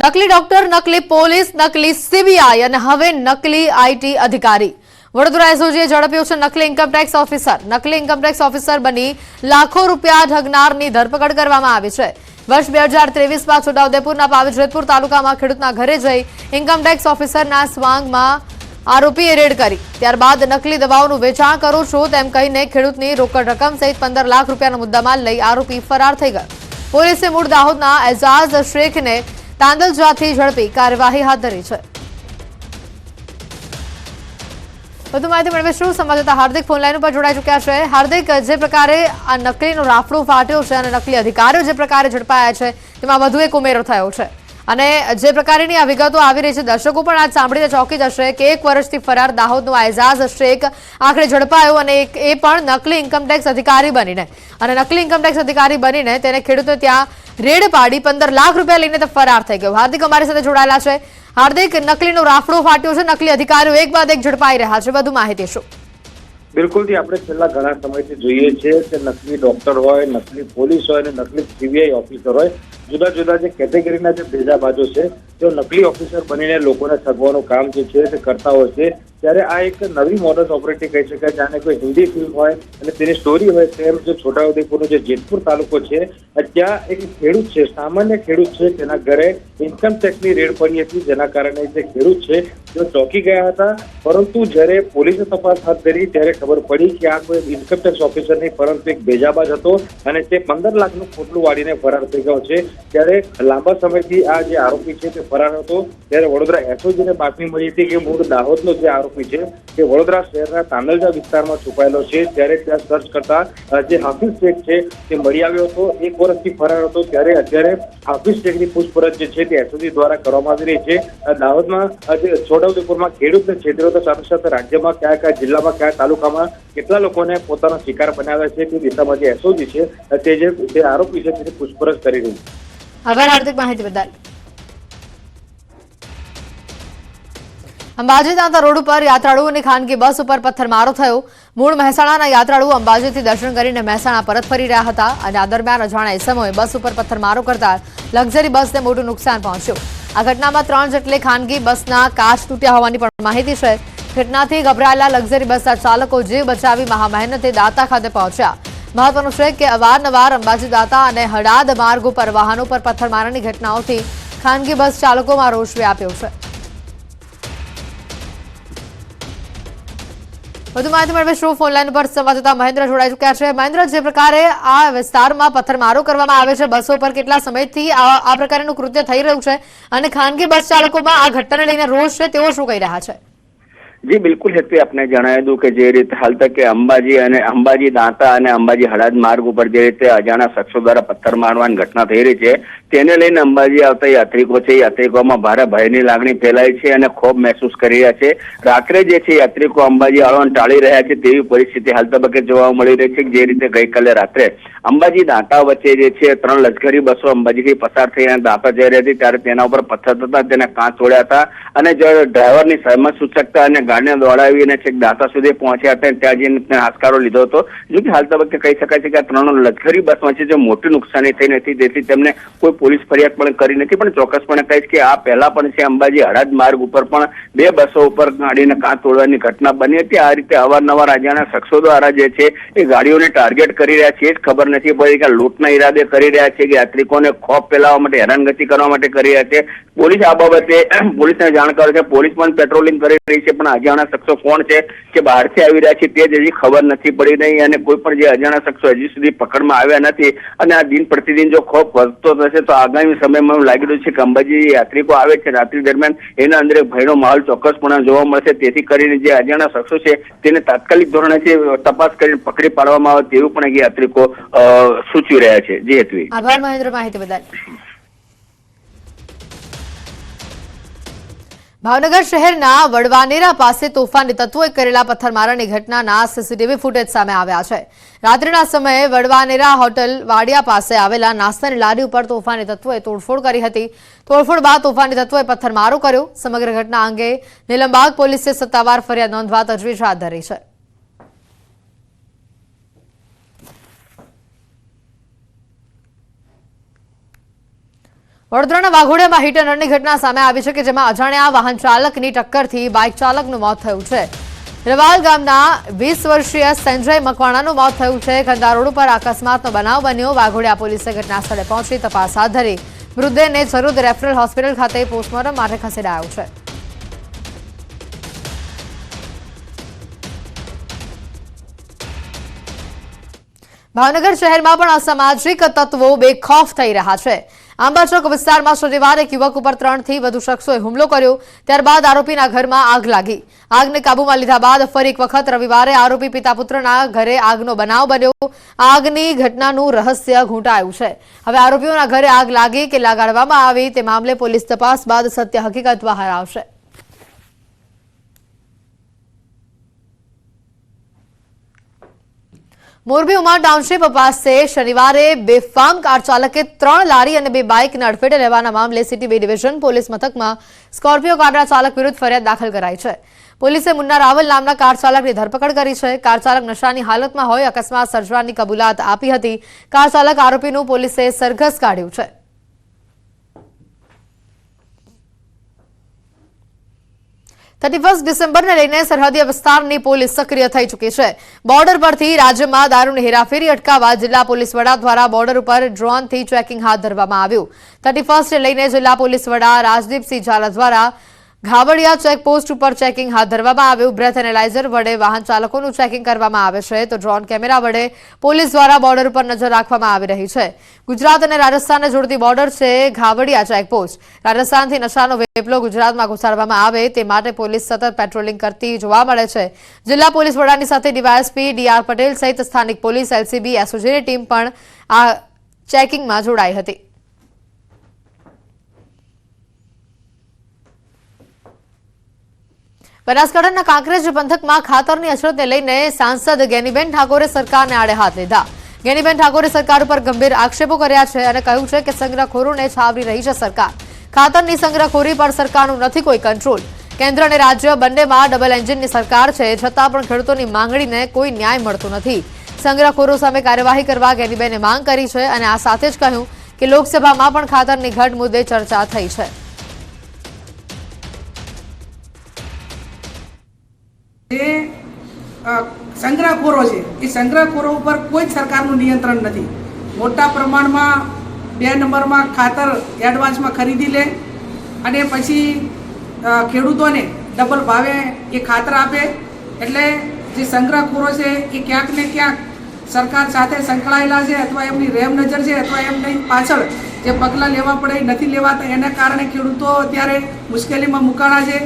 નકલી ડોક્ટર, નકલી પોલીસ, નકલી સીબીઆઈ અને હવે નકલી આઈટી અધિકારી. વડોદરા એસઓજીએ ઝડપ્યો છે નકલી ઇન્કમટેક્સ ઓફિસર નકલી ઇન્કમટેક્સ ઓફિસર બની લાખો રૂપિયા ઠગનારની ધરપકડ કરવામાં આવી છે. વર્ષ બે હજાર ત્રેવીસમાં છોટાઉદેપુરના પાવીજેતપુર તાલુકામાં ખેડૂતના ઘરે જઈ ઇન્કમટેક્સ ઓફિસરના સ્વાંગમાં આરોપીએ રેડ કરી. ત્યારબાદ નકલી દવાઓનું વેચાણ કરું છું તેમ કહીને ખેડૂતની રોકડ રકમ સહિત પંદર લાખ રૂપિયાનો મુદ્દામાલ લઈ આરોપી ફરાર થઈ ગયો. પોલીસે મૂળ દાહોદના એઝાઝ શેખને તાંદલજાથી ઝડપી કાર્યવાહી હાથ ધરી છે. વધુ માહિતી મેળવીશું સંવાદદાતા હાર્દિક ફોનલાઈન ઉપર જોડાઈ ચૂક્યા છે. હાર્દિક, જે પ્રકારે આ નકલીનો રાફડો ફાટ્યો છે અને નકલી અધિકારીઓ જે પ્રકારે ઝડપાયા છે, તેમાં વધુ એક ઉમેરો થયો છે. અને જે પ્રકારની આ વિગતો આવી રહી છે, દર્શકો પણ આજ સાંભળીને ચોંકી જશે કે એક વર્ષથી ફરાર દાહોદનો એઝાઝ શેખ આખરે ઝડપાયો અને એક એ પણ નકલી ઇન્કમટેક્સ અધિકારી બનીને. અને નકલી ઇન્કમટેક્સ અધિકારી બનીને તેને ખેડૂતો ત્યાં રેડ પાડી, પંદર લાખ રૂપિયા લઈને તે ફરાર થઈ ગયો. હાર્દિક અમારી સાથે જોડાયેલા છે. હાર્દિક, નકલીનો રાફડો ફાટ્યો છે, નકલી અધિકારીઓ એક બાદ એક ઝડપાઈ રહ્યા છે. વધુ માહિતી શું? બિલકુલથી આપણે છેલ્લા ઘણા સમયથી જોઈએ છીએ કે નકલી ડોક્ટર હોય, નકલી પોલીસ હોય અને નકલી સીબીઆઈ ઓફિસર હોય જુદા જુદા જે કેટેગરીના જે ભેજાબાજો છે, તેઓ નકલી ઓફિસર બનીને લોકોને ઠગવાનું કામ જે છે તે કરતા હોય છે. ત્યારે આ એક નવી મોડસ ઓપરેટિંગ કહી શકાય, જાણે કોઈ હિન્દી ફિલ્મ હોય અને તેની સ્ટોરી હોય તેમ જે છોટાઉદેપુરનો જે જેતપુર તાલુકો છે, ત્યાં એક ખેડૂત છે, સામાન્ય ખેડૂત છે, તેના ઘરે ઇન્કમ ટેક્સની રેડ પડી હતી, જેના કારણે જે ખેડૂત છે, તેઓ ચોંકી ગયા હતા. પરંતુ જ્યારે પોલીસે તપાસ હાથ ધરી, ત્યારે ખબર પડી કે આ કોઈ ઇન્કમ ટેક્સ ઓફિસર નહીં, પરંતુ એક બેજાબાજ હતો અને તે પંદર લાખનું ખોટલું વાળીને ફરાર થઈ ગયો છે. ત્યારે લાંબા સમયથી આ જે આરોપી છે તે ફરાર હતો. ત્યારે વડોદરા એસઓજીને બાતમી મળી હતી કે મૂળ દાહોદનો જે આરોપી છે તે વડોદરા શહેરના તાંદલજા વિસ્તારમાં છુપાયેલો છે. ત્યારે ત્યાં સર્ચ કરતા જે હાફિઝ શેખ છે તે મળી આવ્યો હતો. એક વર્ષથી ફરાર હતો. ત્યારે અત્યારે હાફિઝ શેખની પૂછપરછ જે છે તે એસઓજી દ્વારા કરવામાં આવી રહી છે. દાહોદમાં છોટાઉદેપુરમાં ખેડૂતને છેતર્યો સાથે સાથે રાજ્યમાં કયા કયા જિલ્લામાં, કયા તાલુકામાં કેટલા લોકોને પોતાનો શિકાર બનાવ્યા છે તે દિશામાં જે એસઓજી છે તે જે આરોપી છે તેની પૂછપરછ કરી રહી છે. આભાર હાર્દિક માહિતી બદલ અંબાજી દાંતા રોડ ઉપર યાત્રાળુઓની ખાનગી બસ ઉપર પથ્થરમારો થયો મૂળ મહેસાણાના યાત્રાળુ અંબાજીથી દર્શન કરીને મહેસાણા પરત ફરી રહ્યા હતા અને આ દરમિયાન અજાણા એસમોએ બસ ઉપર પથ્થરમારો કરતા લક્ઝરી બસને મોટું નુકસાન પહોંચ્યું. આ ઘટનામાં ત્રણ જેટલી ખાનગી બસના કાચ તૂટ્યા હોવાની પણ માહિતી છે. ઘટનાથી ગભરાયેલા લક્ઝરી બસના ચાલકો જીવ બચાવી મહામહેનતે દાતા ખાતે પહોંચ્યા. મહત્વનું છે કે અવારનવાર અંબાજી દાતા અને હડાદ માર્ગ ઉપર વાહનો પર પથ્થરમારાની ઘટનાઓથી ખાનગી બસ ચાલકોમાં રોષ વ્યાપ્યો છે. વધુ માહિતી મેળવે શું ફોનલાઈન પર સંવાદદાતા મહેન્દ્ર જોડાઈ ચુક્યા છે. મહેન્દ્ર, જે પ્રકારે આ વિસ્તારમાં પથ્થરમારો કરવામાં આવે છે, બસો પર કેટલા સમયથી આ આ પ્રકારનું કૃત્ય થઈ રહ્યું છે અને ખાનગી બસ ચાલકોમાં આ ઘટનાને લઈને રોષ છે, તેઓ શું કહી રહ્યા છે? જી, બિલકુલ હેતુ આપને જણાવી દઉં કે જે રીતે હાલ તક અંબાજી અને અંબાજી દાંતા અને અંબાજી હળાદ માર્ગ ઉપર જે રીતે અજાણા શખ્સો દ્વારા પથ્થર મારવાની ઘટના થઈ રહી છે તેને લઈને અંબાજી આવતા યાત્રિકો છે. યાત્રિકોમાં ભારે ભયની લાગણી ફેલાઈ છે અને ખોફ મહેસૂસ કરી રહ્યા છે. રાત્રે જે છે, યાત્રિકો અંબાજી આવવાનું ટાળી રહ્યા છે તેવી પરિસ્થિતિ હાલ તબક્કે જોવા મળી રહી છે જે રીતે ગઈકાલે રાત્રે અંબાજી દાંતા વચ્ચે જે છે, ત્રણ લશ્કરી બસો અંબાજીથી પસાર થઈ અને દાંતા જઈ રહી હતી ત્યારે તેના ઉપર પથ્થર થતા તેને કાંચ તોડ્યા હતા અને જો ડ્રાઈવરની સહમત સૂચકતા અને ગાડીને દોડાવી અને છેક દાંતા સુધી પહોંચ્યા હતા. ત્યાં જઈને હાશકારો લીધો હતો. જો કે હાલ તબક્કે કહી શકાય છે કે આ ત્રણ લશ્કરી બસમાં છે જે મોટી નુકસાની થઈ નથી, તેથી તેમને કોઈ પોલીસ ફરિયાદ પણ કરી નથી, પણ ચોક્કસપણે કહીશ કે આ પહેલા પણ છે અંબાજી હડાદ માર્ગ ઉપર પણ બે બસો ઉપર ગાડીને કાં તોડવાની ઘટના બની હતી. આ રીતે અવારનવાર અજાણ્યા શખ્સો દ્વારા જે છે એ ગાડીઓને ટાર્ગેટ કરી રહ્યા છે. એ જ ખબર નથી પડી કે લૂંટના ઈરાદે કરી રહ્યા છે કે યાત્રિકોને ખોફ ફેલાવવા માટે, હેરાનગતિ કરવા માટે કરી રહ્યા છે. પોલીસ આ બાબતે પોલીસને જાણ કરે છે. પોલીસ પણ પેટ્રોલિંગ કરી રહી છે, પણ અજાણ્યા શખ્સો કોણ છે કે બહારથી આવી રહ્યા છે તે જ હજી ખબર નથી પડી રહી અને કોઈ પણ જે અજાણ્યા શખ્સો હજી સુધી પકડમાં આવ્યા નથી. અને આ દિન પ્રતિદિન જો ખોફ વધતો થશે તો આગામી સમયમાં લાગી રહ્યું છે કે અંબાજી યાત્રિકો આવે છે. રાત્રિ દરમિયાન એના અંદર ભયનો માહોલ ચોક્કસપણે જોવા મળશે. તેથી કરીને જે અજાણા શખ્સો છે, તેને તાત્કાલિક ધોરણે તપાસ કરીને પકડી પાડવામાં આવે તેવું પણ યાત્રિકો સૂચવી રહ્યા છે. જે હેતવી આભાર મહેન્દ્ર માહિતી બદલ. ભાવનગર શહેરના વડવાનેરા પાસે તોફાની તત્વોએ કરેલા પથ્થરમારાની ઘટનાના સીસીટીવી ફૂટેજ સામે આવ્યા છે. રાત્રિના સમયે વડવાનેરા હોટલ વાડિયા પાસે આવેલા નાસ્તાની લારી ઉપર તોફાની તત્વોએ તોડફોડ કરી હતી. તોડફોડ બાદ તોફાની તત્વોએ પથ્થરમારો કર્યો. સમગ્ર ઘટના અંગે નિલંબાગ પોલીસે સત્તાવાર ફરિયાદ નોંધવા તજવીજ હાથ ધરી છે. વડોદરાના વાઘોડિયામાં હિટ ઘટના સામે આવી છે કે જેમાં અજાણ્યા વાહન ચાલકની ટક્કરથી બાઇક ચાલકનું મોત થયું છે. રવાલ ગામના વીસ વર્ષીય સંજય મકવાણાનું મોત થયું છે. ખંડા રોડ ઉપર અકસ્માતનો બનાવ બન્યો. વાઘોડિયા પોલીસે ઘટના સ્થળે પહોંચી તપાસ હાથ ધરી. મૃતદેહને જરૂર રેફરલ હોસ્પિટલ ખાતે પોસ્ટમોર્ટમ માટે ખસેડાયો છે. ભાવનગર શહેરમાં પણ અસામાજિક તત્વો બેખોફ થઈ રહ્યા છે. આંબાચોક વિસ્તારમાં શનિવારે એક યુવક ઉપર ત્રણથી વધુ શખ્સોએ હુમલો કર્યો. ત્યારબાદ આરોપીના ઘરમાં આગ લાગી. આગને કાબૂમાં લીધા બાદ ફરી એક વખત રવિવારે આરોપી પિતા પુત્રના ઘરે આગનો બનાવ બન્યો. આગની ઘટનાનું રહસ્ય ઘૂંટાયું છે. હવે આરોપીઓના ઘરે આગ લાગી કે લગાડવામાં આવી તે મામલે પોલીસ તપાસ બાદ સત્ય હકીકત બહાર આવશે. મોરબી ઉમા ટાઉનશીપ પાસે શનિવારે બેફામ કાર ચાલકે ત્રણ લારી અને બે બાઇકને અડફેટે લેવાના મામલે સિટી બે ડિવિઝન પોલીસ મથકમાં સ્કોર્પિયો કારના ચાલક વિરુદ્ધ ફરિયાદ દાખલ કરાઈ છે. પોલીસે મુન્ના રાવલ નામના કાર ચાલકની ધરપકડ કરી છે. કાર ચાલક નશાની હાલતમાં હોય અકસ્માત સર્જવાની કબૂલાત આપી હતી. કાર ચાલક આરોપીનું પોલીસે સરઘસ કાઢ્યું છે. થર્ટી ફર્સ્ટ ડિસેમ્બરને લઈને સરહદી વિસ્તારની પોલીસ સક્રિય થઈ ચૂકી છે. બોર્ડર પરથી રાજ્યમાં દારૂની હેરાફેરી અટકાવવા જિલ્લા પોલીસ વડા દ્વારા બોર્ડર ઉપર ડ્રોનથી ચેકિંગ હાથ ધરવામાં આવ્યું. થર્ટી ફર્સ્ટને લઈને જિલ્લા પોલીસ વડા રાજદીપસિંહ ઝાલા દ્વારા ઘાવડિયા ચેકપોસ્ટ ઉપર ચેકિંગ હાથ ધરવામાં આવ્યું. બ્રેથ એનાલાઇઝર વડે વાહન ચાલકોનું ચેકિંગ કરવામાં આવે છે. તો ડ્રોન કેમેરા વડે પોલીસ દ્વારા બોર્ડર ઉપર નજર રાખવામાં આવી રહી છે. ગુજરાત અને રાજસ્થાનને જોડતી બોર્ડર છે ઘાવડિયા ચેકપોસ્ટ. રાજસ્થાનથી નશાનો વેપલો ગુજરાતમાં ઘુસાડવામાં આવે તે માટે પોલીસ સતત પેટ્રોલિંગ કરતી જોવા મળે છે. જિલ્લા પોલીસ વડાની સાથે ડીવાયએસપી ડીઆર પટેલ સહિત સ્થાનિક પોલીસ, એલસીબી, એસઓજીની ટીમ પણ આ ચેકિંગમાં જોડાઈ હતી. બનાસકાંઠાના કાંકરેજ પંથકમાં ખાતરની અછતને લઈને સાંસદ ગેનીબેન ઠાકોરે સરકારને આડે હાથ લીધા. ગેનીબેન ઠાકોરે સરકાર ઉપર ગંભીર આક્ષેપો કર્યા છે અને કહ્યું છે કે સંગ્રહખોરોને છાવરી રહી છે સરકાર. ખાતરની સંગ્રહખોરી પર સરકારનું નથી કોઈ કંટ્રોલ. કેન્દ્ર અને રાજ્ય બંનેમાં ડબલ એન્જિનની સરકાર છે, છતાં પણ ખેડૂતોની માંગણીને કોઈ ન્યાય મળતો નથી. સંગ્રહખોરો સામે કાર્યવાહી કરવા ગેનીબેને માંગ કરી છે અને આ સાથે જ કહ્યું કે લોકસભામાં પણ ખાતરની ઘટ મુદ્દે ચર્ચા થઈ છે. સંગ્રહખોરો છે. એ સંગ્રહખોરો ઉપર કોઈ જ સરકારનું નિયંત્રણ નથી. મોટા પ્રમાણમાં બે નંબરમાં ખાતર એડવાન્સમાં ખરીદી લે અને પછી ખેડૂતોને ડબલ ભાવે એ ખાતર આપે. એટલે જે સંગ્રહખોરો છે, એ ક્યાંક ને ક્યાંક સરકાર સાથે સંકળાયેલા છે અથવા એમની રેમ નજર છે અથવા એમની પાછળ જે પગલાં લેવા પડે, નથી લેવાતા, એના કારણે ખેડૂતો અત્યારે મુશ્કેલીમાં મુકાણા છે.